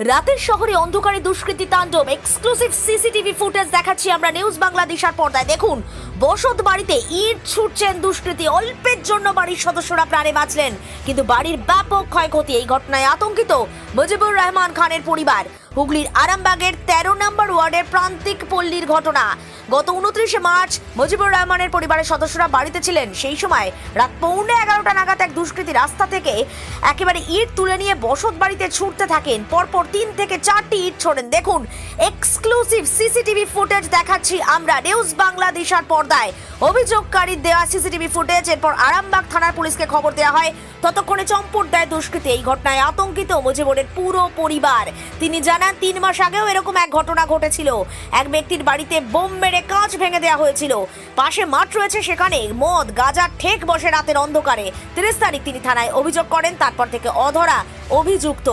রাতের শহরে অন্ধকারে দুষ্কৃতী তাণ্ডব এক্সক্লুসিভ সিসিটিভি ফুটেজ দেখাচ্ছি আমরা নিউজ বাংলাদেশের পর্দায়। দেখুন, বসত বাড়িতে ইট ছুটছেন দুষ্কৃতী, অল্পের জন্য বাড়ির সদস্যরা প্রাণে বাঁচলেন। কিন্তু বাড়ির ব্যাপক ক্ষয়ক্ষতি, এই ঘটনায় আতঙ্কিত মুজিবুর রহমান খানের পরিবার। হুগলির আরামবাগের তেরো নম্বর ওয়ার্ডের প্রান্তিক পল্লীর ঘটনা। গত উনত্রিশে মার্চ মুজিবুর রহমানের পরিবারের সদস্যরা বাড়িতে ছিলেন। সেই সময় রাত পৌনে এগারোটা নাগাদ এক দুষ্কৃতী রাস্তা থেকে একেবারে ইট তুলে নিয়ে বসত বাড়িতে ছুটতে থাকেন। পরপর তিন থেকে চারটি ইট ছোড়েন। দেখুন এক্সক্লুসিভ সিসিটিভি ফুটেজ দেখাচ্ছি আমরা নিউজ বাংলাদেশের পর্দায়। অভিযোগকারীর দেওয়া সিসিটিভি ফুটেজ এরপর আরামবাগ থানার পুলিশকে খবর দেওয়া হয়। ততক্ষণে চম্পট দেয় দুষ্কৃতী। এই ঘটনায় আতঙ্কিত মুজিবুরের পুরো পরিবার। তিনি জানান তিন মাস আগেও এরকম এক ঘটনা ঘটেছিল। এক ব্যক্তির বাড়িতে বোম মেরে কাঁচ ভেঙে দেওয়া হয়েছিল। পাশে মাঠ রয়েছে সেখানে। মদ গাজার ঠেক বসে রাতের অন্ধকারে। তিরিশ তারিখ তিনি থানায় অভিযোগ করেন, তারপর থেকে অধরা, অভিযুক্ত।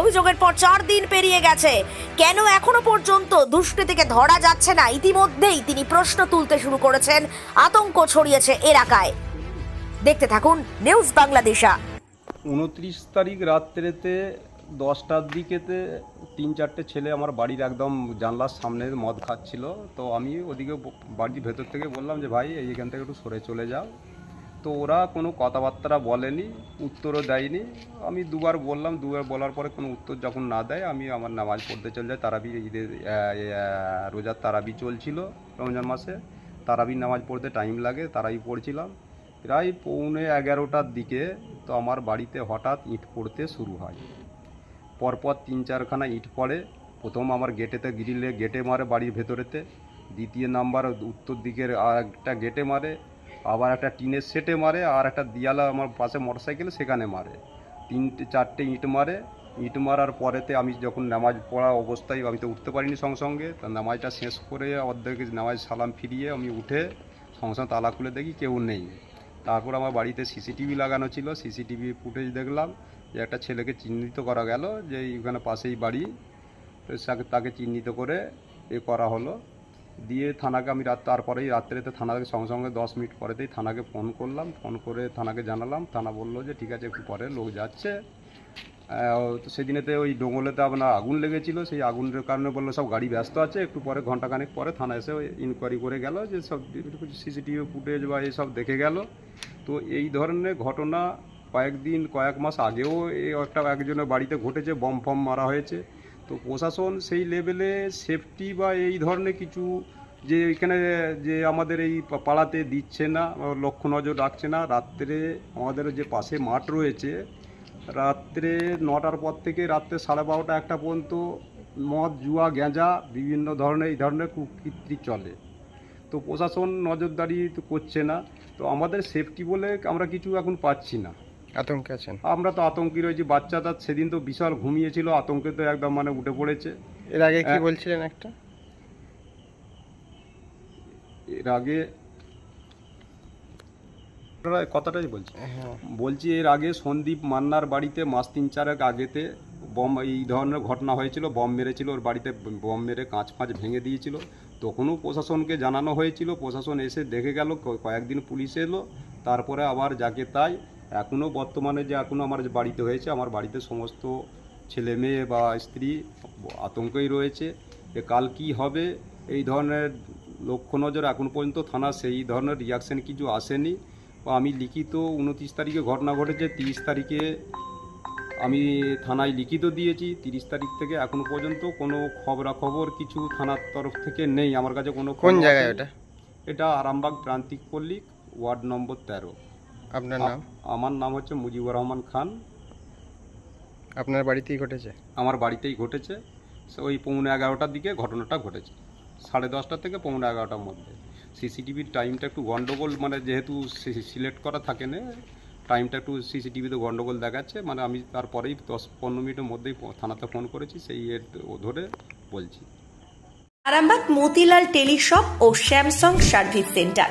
অভিযোগের পর চার দিন পেরিয়ে গেছে। কেন এখনও পর্যন্ত দুষ্কৃতীকে ধরা যাচ্ছে না? ইতিমধ্যেই তিনি প্রশ্ন তুলতে শুরু করেছেন। আতঙ্ক ছড়িয়েছে এলাকায়। দেখতে থাকুন, নিউজ বাংলাদেশা। উনত্রিশ তারিখ রাত্রেতে দশটার দিকেতে তিন চারটে ছেলে আমার বাড়ির একদম জানলার সামনে মদ খাচ্ছিল। তো আমি ওদিকে বাড়ির ভেতর থেকে বললাম যে, ভাই এইখান থেকে একটু সরে চলে যাও। তো ওরা কোনো কথাবার্তা বলেনি, উত্তরও দেয়নি। আমি দুবার বললাম, দুবার বলার পরে কোনো উত্তর যখন না দেয়, আমি আমার নামাজ পড়তে চলে যাই। তারাবি ঈদের রোজার তারাবি চলছিল রমজান মাসে। তারাবির নামাজ পড়তে টাইম লাগে, তারাবি পড়ছিলাম। প্রায় পৌনে এগারোটার দিকে তো আমার বাড়িতে হঠাৎ ইট পড়তে শুরু হয়। পরপর তিন চারখানা ইট পড়ে। প্রথম আমার গেটেতে গ্রিলে গেটে মারে বাড়ির ভেতরেতে। দ্বিতীয় নাম্বার উত্তর দিকের আর একটা গেটে মারে, আবার একটা টিনের সেটে মারে, আর একটা দিয়ালা আমার পাশে মোটর মোটরসাইকেল সেখানে মারে। তিনটে, চারটে ইট মারে। ইট মারার পরেতে আমি যখন নামাজ পড়া অবস্থায় আমি তো উঠতে পারিনি সঙ্গে সঙ্গে, তা নামাজটা শেষ করে অর্ধেক নামাজ সালাম ফিরিয়ে আমি উঠে সঙ্গে সঙ্গে তালা খুলে দেখি কেউ নেই। তারপর আমার বাড়িতে সিসিটিভি লাগানো ছিল। সিসিটিভি ফুটেজ দেখলাম। যে একটা ছেলেকে চিহ্নিত করা গেল যে এখানে পাশেই বাড়ি। তো তাকে- চিহ্নিত করে এ করা হলো। দিয়ে থানাকে আমি রাত তারপরেই রাত্রেতে থানাকে সঙ্গে সঙ্গে দশ মিনিট পরেতেই থানাকে ফোন করলাম। ফোন করে থানাকে জানালাম। থানা বলল যে, ঠিক আছে, একটু পরে লোক যাচ্ছে। তো সেদিনেতে ওই ডোঙ্গলেতে আপনার আগুন লেগেছিল। সেই আগুনের কারণে বলল, সব গাড়ি ব্যস্ত আছে। একটু পরে ঘন্টাখানেক পরে থানা এসে ওই ইনকোয়ারি করে গেল যে, সব সিসিটিভি ফুটেজ বা এইসব দেখে গেল। তো এই ধরনের ঘটনা কয়েকদিন, কয়েক মাস আগেও এই একটা একজনের বাড়িতে ঘটেছে, বম ফম মারা হয়েছে। তো প্রশাসন সেই লেভেলে সেফটি বা এই ধরনের কিছু যে এখানে যে আমাদের এই পাড়াতে দিচ্ছে না লক্ষ্য নজর রাখছে না, রাত্রে আমাদের যে পাশে মাঠ রয়েছে, রাত্রে নটার পর থেকে রাত্রে সাড়ে বারোটা একটা পর্যন্ত মদ, জুয়া গেঁজা বিভিন্ন ধরনের, এই ধরনের কুকীর্তি চলে। তো প্রশাসন নজরদারি তো করছে না। তো আমাদের সেফটি বলে আমরা কিছু এখন পাচ্ছি না। আতঙ্কে আছেন? আমরা তো আতঙ্কি রয়েছি বাচ্চাটা সেদিন তো বিশাল ঘুমিয়েছিল আতঙ্কে তো একদম মানে উঠে পড়েছে। এর আগে কি। বলছিলেন একটা? এর আগে আপনারা কথাটাই বলছি হ্যাঁ। বলছি এর আগে সন্দীপ মান্নার বাড়িতে মাস তিন চারেক আগেতে বম এই ধরনের ঘটনা হয়েছিল বম মেরেছিল ওর বাড়িতে বম মেরে কাঁচ ফাঁচ ভেঙে দিয়েছিল। তখনও প্রশাসনকে জানানো হয়েছিল প্রশাসন এসে দেখে গেল কয়েকদিন পুলিশ এলো তারপরে আবার যাকে তাই এখনও বর্তমানে যে এখনও আমার যে বাড়িতে হয়েছে আমার বাড়িতে সমস্ত ছেলে মেয়ে বা স্ত্রী আতঙ্কই রয়েছে যে কাল কি হবে এই ধরনের লক্ষ্য নজর এখন পর্যন্ত থানা সেই ধরনের রিয়াকশন কিছু আসেনি। বা আমি লিখিত উনত্রিশ তারিখে ঘটনা ঘটেছে তিরিশ তারিখে আমি থানায় লিখিত দিয়েছি তিরিশ তারিখ থেকে এখনও পর্যন্ত কোনো খবরাখবর কিছু থানার তরফ থেকে নেই। আমার কাছে কোনো কোন জায়গায়। ওটা? এটা আরামবাগ প্রান্তিক পল্লী ওয়ার্ড নম্বর তেরো। আপনার নাম? আমার নাম হচ্ছে মুজিবুর রহমান খান। আপনার বাড়িতেই ঘটেছে? আমার বাড়িতেই ঘটেছে। ওই পৌনে এগারোটার দিকে ঘটনাটা ঘটেছে। সাড়ে দশটা থেকে পৌনে এগারোটার মধ্যে। সিসিটিভির টাইমটা একটু গন্ডগোল মানে যেহেতু সিলেক্ট করা থাকে না টাইমটা একটু সিসিটিভিতে গন্ডগোল দেখাচ্ছে। মানে আমি তারপরেই দশ পনেরো মিনিটের মধ্যেই থানাতে ফোন করেছি সেই এর ধরে বলছি। আরামবাগ মতিলাল টেলিশপ ও স্যামসাং সার্ভিস সেন্টার।